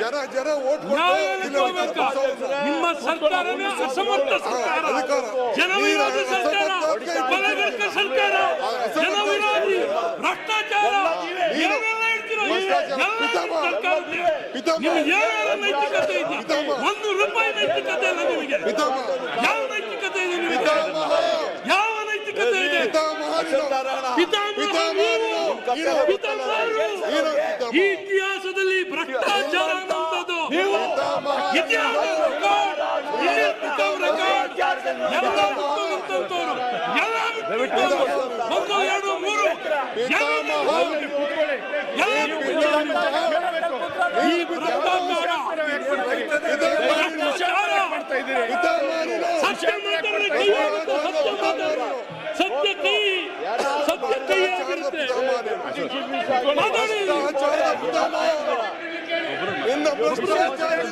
ಜನ ಜನ ಓಟ್ ನಿಮ್ಮ ಸರ್ಕಾರನೇ ಅಸಮರ್ಥ ಸರ್ಕಾರ. ಜನವಿರೋಧಿ ಜನ ವಿರೋಧಿ ಸರ್ಕಾರ. ಬಲಗರ್ಕ ಸರ್ಕಾರ ಜನ ವಿರೋಧಿ ಭ್ರಷ್ಟಾಚಾರ. ಏನೆಲ್ಲ ಹೇಳ್ತೀರೋ. ನಿಮ್ಗೆ ಏನೆಲ್ಲ ನೈತಿಕತೆ ಇದೆ. ಒಂದು ರೂಪಾಯಿ ನೈತಿಕತೆ ಇಲ್ಲ ನಿಮಗೆ. ಯಾವ ನೈತಿಕತೆ ಇದೆ ನಿಮಗೆ. ಯಾವ ನೈತಿಕತೆ ಇದೆ? ಪಿತಾಮಹ. ನೀನು. ಒಂದು ಎರಡು ಮೂರು ಈ ಸತ್ಯ ಕೈ ಸತ್ಯ ಕೈ ಆಗಿರುತ್ತೆ ಮಾತಾಡಿ